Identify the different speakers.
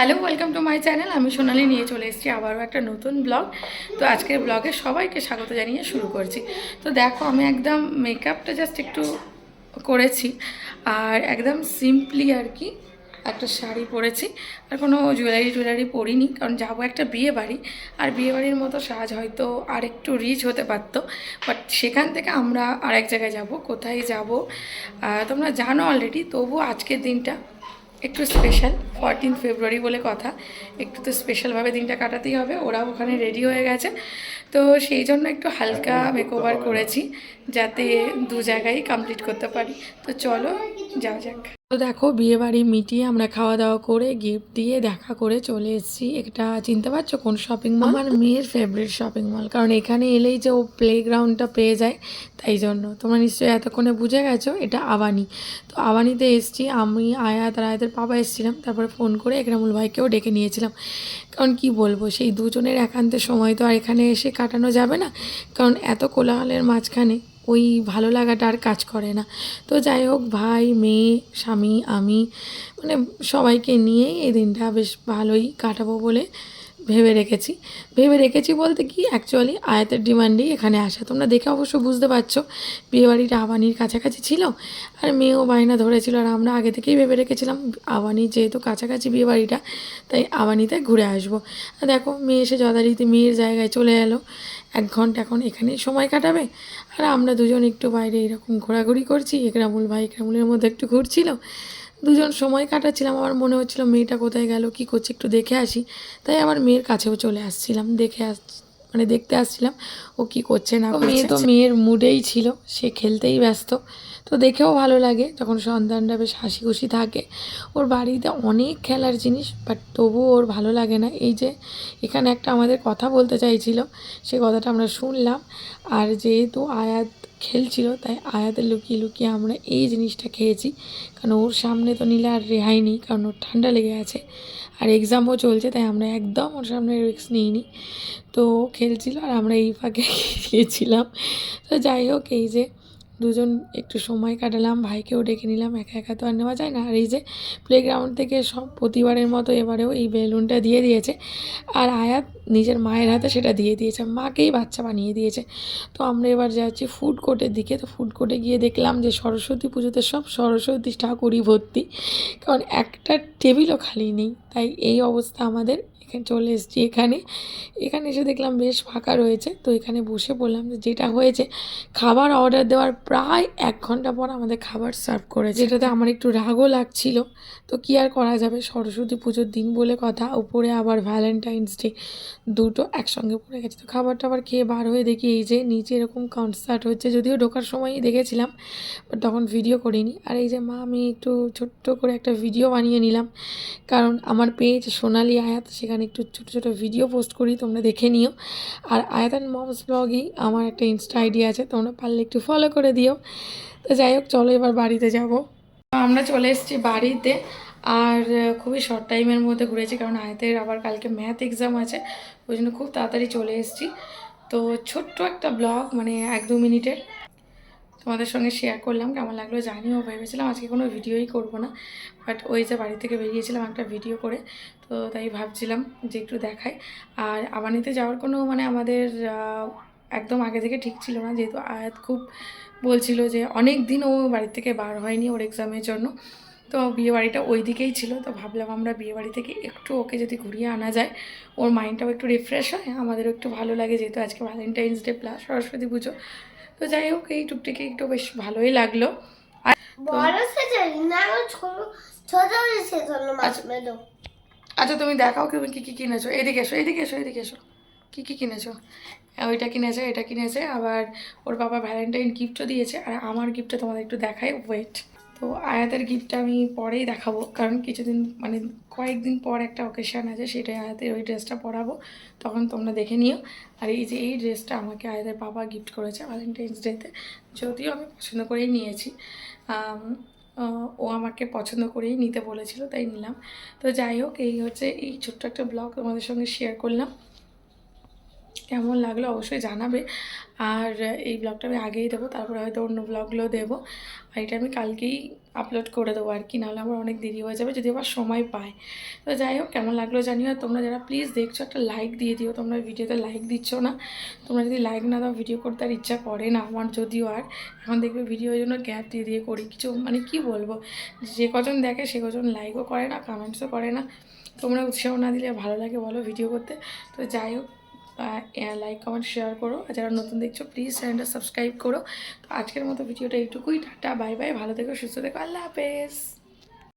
Speaker 1: Hello, welcome to my channel. আমি সোনালি নিয়ে চলে এসেছি আবারও একটা নতুন ব্লগ। তো আজকের ব্লগে সবাইকে স্বাগত জানিয়ে শুরু করছি। তো দেখো, আমি একদম মেকআপটা জাস্ট একটু করেছি, আর একদম সিম্পলি আর কি একটা শাড়ি পরেছি। আর কোনো জুয়েলারি টুয়েলারি পরিনি, কারণ যাব একটা বিয়ে বাড়ি আর বিয়ে বাড়ির মতো সাজ হয়তো আর একটু রিচ হতে পারতো। বাট সেখান থেকে আমরা আরেক জায়গায় যাব, কোথায় যাব? তোমরা জানো অলরেডি তবু আজকের দিনটা একটু স্পেশাল ফরটিন ফেব্রুয়ারি বলে কথা। একটু তো স্পেশালভাবে দিনটা কাটাতেই হবে ওরা ওখানে রেডি হয়ে গেছে। তো সেই জন্য একটু হালকা মেকওভার করেছি যাতে দু জায়গায় কমপ্লিট করতে পারি। তো চলো যাওয়া যাক। তো দেখো বিয়ে বাড়ি মিটিয়ে আমরা খাওয়া দাওয়া করে গিফট দিয়ে দেখা করে চলে এসেছি। এটা চিনতে পারছ কোন শপিং মল আমার মেয়ের ফেভারিট শপিং মল কারণ এখানে এলেই যে ও প্লেগ্রাউন্ডটা পেয়ে যায়, তাই জন্য। তোমরা নিশ্চয়ই এতক্ষণে বুঝে গেছো, এটা আবানি। তো আবানিতে এসছি, আমি, আয়াত আর আয়াতের বাবা এসেছিলাম, তারপরে ফোন করে একরামুল ভাইকেও ডেকে নিয়েছিলাম। কারণ কি বলব, সেই দুজনের একান্তে সময় তো আর এখানে এসে কাটানো যাবে না, কারণ এত কোলাহলের মাঝখানে ওই ভালো লাগাটা আর কাজ করে না। তো যাই হোক, ভাই, মেয়ে, স্বামী, আমি মানে সবাইকে নিয়েই এই দিনটা বেশ ভালোই কাটাবো বলে ভেবে রেখেছি। ভেবে রেখেছি বলতে কি অ্যাকচুয়ালি আয়াতের ডিমান্ডেই এখানে আসা। তোমরা দেখে অবশ্য বুঝতে পারছ, বিয়েবাড়িটা আবানির কাছাকাছি ছিল। আর মেয়েও বায়না ধরেছিল, আর আমরা আগে থেকেই ভেবে রেখেছিলাম, আবানি যেহেতু কাছাকাছি বিয়েবাড়িটা, তাই আবানিতে ঘুরে আসব। দেখো, মেয়ে এসে যথারীতি মেয়ের জায়গায় চলে এলো। এক ঘণ্টা এখন এখানেই সময় কাটাবে। আর আমরা দুজন একটু বাইরে এরকম ঘোরাঘুরি করছি, একরামুল ভাই একরামুলের মধ্যে একটু ঘুরছিল। দুজন সময় কাটাচ্ছিলাম আমার মনে হচ্ছিল মেয়েটা কোথায় গেল কি করছে একটু দেখে আসি। তাই আমার মেয়ের কাছেও চলে আসছিলাম দেখে আস মানে দেখতে আসছিলাম ও কি করছে না মেয়ে তো মেয়ের মুডেই ছিল সে খেলতেই ব্যস্ত। তো দেখেও ভালো লাগে যখন সন্তানটা বেশ হাসি খুশি থাকে। ওর বাড়িতে অনেক খেলার জিনিস বাট তবুও ওর ভালো লাগে না। এই যে এখানে একটা আমাদের কথা বলতে চাইছিল সে কথাটা আমরা শুনলাম। আর যেহেতু আয়াত খেলছিল, তাই আয়াতে লুকিয়ে লুকিয়ে আমরা এই জিনিসটা খেয়েছি। কারণ ওর সামনে তো নিলে আর রেহাই নেই, কারণ ওর ঠান্ডা লেগে আছে। আর এক্সামও চলছে, তাই আমরা একদম ওর সামনে রিস্ক নিইনি। তো ও খেলছিল আর আমরা এই ফাঁকে খেয়েছিলাম তো যাই হোক, এই যে দুজন একটু সময় কাটালাম, ভাইকেও ডেকে নিলাম, একা একা তো আর নেওয়া যায় না। আর এই যে প্লেগ্রাউন্ড থেকে সব প্রতিবারের মতো এবারেও এই বেলুনটা দিয়ে দিয়েছে। আর আয়াত নিজের মায়ের হাতে সেটা দিয়ে দিয়েছে, মাকেই বাচ্চা বানিয়ে দিয়েছে। তো আমরা এবার যাচ্ছি ফুড কোর্টের দিকে। তো ফুড কোর্টে গিয়ে দেখলাম যে সরস্বতী পুজোতে সব সরস্বতী ঠাকুরই ভর্তি। কারণ একটা টেবিলও খালি নেই। তাই এই অবস্থা আমাদের। এখানে চলে এসেছি এখানে। এখানে এসে দেখলাম বেশ ফাঁকা রয়েছে। তো এখানে বসে বললাম যে যেটা হয়েছে, খাবার অর্ডার দেওয়ার প্রায় এক ঘণ্টা পর আমাদের খাবার সার্ভ করেছে। যেটাতে আমার একটু রাগও লাগছিল। তো কী আর করা যাবে? সরস্বতী পুজোর দিন বলে কথা। উপরে আবার ভ্যালেন্টাইন্স ডে দুটো একসঙ্গে পড়ে গেছে। তো খাবার টাবার খেয়ে বার হয়ে দেখি এই যে নিচে এরকম কনসার্ট হচ্ছে। যদিও ঢোকার সময়ই দেখেছিলাম বাট তখন ভিডিও করিনি। আর এই যে মা, আমি একটু ছোট্ট করে একটা ভিডিও বানিয়ে নিলাম। কারণ আমার পেজ সোনালি আয়াত, সেখানে একটু ছোটো ছোটো ভিডিও পোস্ট করি, তোমরা দেখে নিও। আর আয়াত অ্যান্ড মমস ব্লগই আমার একটা ইনস্টা আইডি আছে, তোমরা পারলে একটু ফলো করে দিও। তো যাই হোক, চলো এবার বাড়িতে যাব। আমরা চলে এসেছি বাড়িতে। আর খুবই শর্ট টাইমের মধ্যে ঘুরেছি কারণ আয়তের আবার কালকে ম্যাথ এক্সাম আছে, ওই জন্য খুব তাড়াতাড়ি চলে এসেছি। তো ছোট্ট একটা ব্লগ মানে এক দু মিনিটের, তোমাদের সঙ্গে শেয়ার করলাম, কেমন লাগল জানিও, ভেবেছিলাম আজকে কোনো ভিডিওই করব না বাট ওই যে বাড়ি থেকে বেরিয়েছিলাম একটা ভিডিও করে, তো তাই ভাবছিলাম যে একটু দেখাই। আর আবানিতে যাওয়ার কোনো মানে আমাদের একদম আগে থেকে ঠিক ছিল না, যেহেতু আয়াত খুব বলছিল যে অনেক দিন ও বাড়ি থেকে বার হয়নি ওর এক্সামের জন্য। তো বিয়ে বাড়িটা ওই দিকেই ছিল তো ভাবলাম আমরা বিয়ে বাড়ি থেকে একটু ওকে যদি ঘুরিয়ে আনা যায় ওর মাইন্ডটাও একটু রিফ্রেশ হয় আমাদেরও একটু ভালো লাগে যেহেতু আজকে ভ্যালেন্টাইন্স ডে প্লাস সরস্বতী পুজো। তো যাই হোক এই টুকটিকে একটু বেশ ভালোই লাগল।
Speaker 2: মেলো।
Speaker 1: আচ্ছা তুমি দেখাও তুমি কী কী কিনেছো? এদিকে এসো এদিকে এসো এদিকে এসো। কী কী কিনেছো? ওইটা কিনেছে এটা কিনেছে আবার ওর বাবা ভ্যালেন্টাইন গিফটও দিয়েছে আর আমার গিফটটা তোমাদের একটু দেখাই ওয়েট তো আয়াতের গিফটটা আমি পরেই দেখাবো। কারণ কিছুদিন মানে কয়েকদিন পর একটা অকেশান আছে, সেটাই আয়াতের ওই ড্রেসটা পরাবো। তখন তোমরা দেখে নিও। আর এই যে এই ড্রেসটা আমাকে আয়াতের বাবা গিফট করেছে ভ্যালেন্টাইন্স ডেতে যদিও আমি পছন্দ করেই নিয়েছি। ও আমাকে পছন্দ করেই নিতে বলেছিল, তাই নিলাম। তো যাই হোক, এই হচ্ছে এই ছোট্ট একটা ব্লগ তোমাদের সঙ্গে শেয়ার করলাম। কেমন লাগল অবশ্যই জানাবে। আর এই ব্লগটা আমি আগেই দেবো, তারপরে হয়তো অন্য ব্লগগুলো দেবো। আর এটা আমি কালকেই আপলোড করে দেবো আর কি, নাহলে আমার অনেক দেরি হয়ে যাবে, যদি আবার সময় পায় তো যাই হোক, কেমন লাগল জানিও। আর তোমরা যারা প্লিজ দেখছ, একটা লাইক দিয়ে দিও। তোমরা ভিডিওতে লাইক দিচ্ছ না। তোমরা যদি লাইক না দাও ভিডিও করতে আর ইচ্ছা করে না, আমার যদিও আর। এখন দেখবে ভিডিওর জন্য গ্যাপ দিয়ে দিয়ে করি। কিছু মানে কি বলব? যে কজন দেখে, সে কজন লাইকও করে না কমেন্টসও করে না। তোমরা উৎসাহ না দিলে ভালো লাগে বলো ভিডিও করতে। তো যাই হোক লাইক কমেন্ট শেয়ার করো। আর যারা নতুন দেখছ প্লিজ চ্যানেলটা সাবস্ক্রাইব করো। তো আজকের মতো ভিডিওটা এইটুকুই। টাটা বাই বাই ভালো থেকো, সুস্থ থেকো। আল্লাহ হাফেজ।